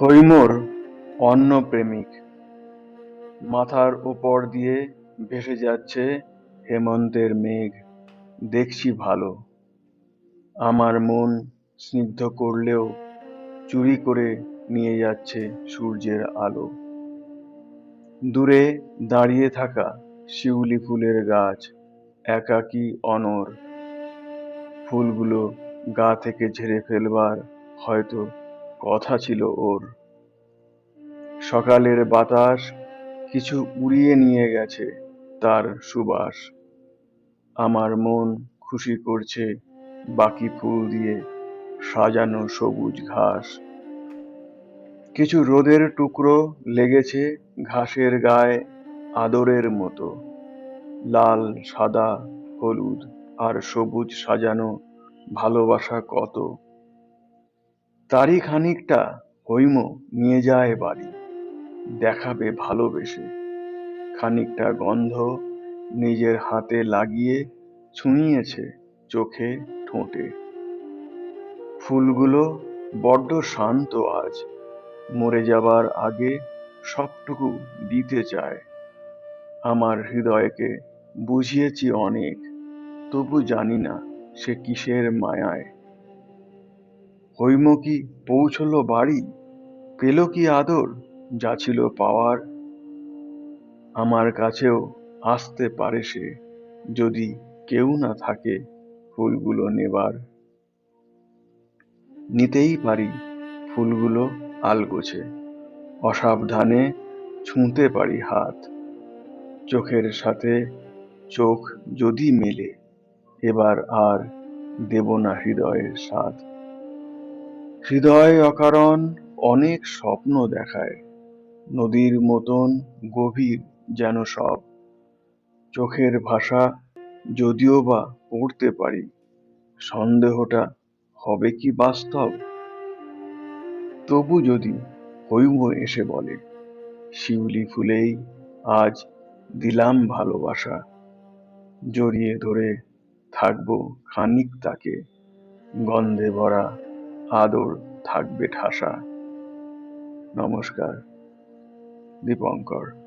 হৈমর অন্য প্রেমিক। মাথার ওপর দিয়ে ভেসে যাচ্ছে হেমন্তের মেঘ। দেখছি ভালো। আমার মন স্নিগ্ধ করলেও চুরি করে নিয়ে যাচ্ছে সূর্যের আলো। দূরে দাঁড়িয়ে থাকা শিউলি ফুলের গাছ, একাকী অনর। ফুলগুলো গা থেকে ঝেড়ে ফেলবার হয়তো কথা ছিল ওর। সকালের বাতাস কিছু উড়িয়ে নিয়ে গেছে তার সুবাস। আমার মন খুশি করছে বাকি ফুল দিয়ে সাজানো সবুজ ঘাস। কিছু রোদের টুকরো লেগেছে ঘাসের গায়ে আদরের মতো। লাল, সাদা, হলুদ আর সবুজ সাজানো ভালোবাসা কত। তারই খানিকটা হৈম নিয়ে যায় বাড়ি। দেখাবে ভালোবেসে। খানিকটা গন্ধ নিজের হাতে লাগিয়ে ছুঁইয়েছে চোখে ঠোঁটে। ফুলগুলো বড্ড শান্ত আজ। মরে যাবার আগে সবটুকু দিতে চায়। আমার হৃদয়কে বুঝিয়েছি অনেক, তবু জানি না সে কিসের মায়ায়। হৈম কি পৌঁছলো বাড়ি? পেল কি আদর যা ছিল পাওয়ার? আমার কাছেও আসতে পারে সে যদি কেউ না থাকে ফুলগুলো নেবার। নিতেই পারি ফুলগুলো আলগোছে, অসাবধানে ছুঁতে পারি হাত। চোখের সাথে চোখ যদি মেলে, এবার আর দেব না হৃদয়ের স্বাদ। হৃদয় অকারণ অনেক স্বপ্ন দেখায়। নদীর মতন গভীর যেন সব। চোখের ভাষা যদিও বা পড়তে পারি, সন্দেহটা হবে কি বাস্তব? তবু যদি হৈম এসে বলে, শিউলি ফুলেই আজ দিলাম ভালোবাসা। জড়িয়ে ধরে থাকব খানিক তাকে, গন্ধে ভরা আদর থাকবে ঠাসা। নমস্কার দীপঙ্কর।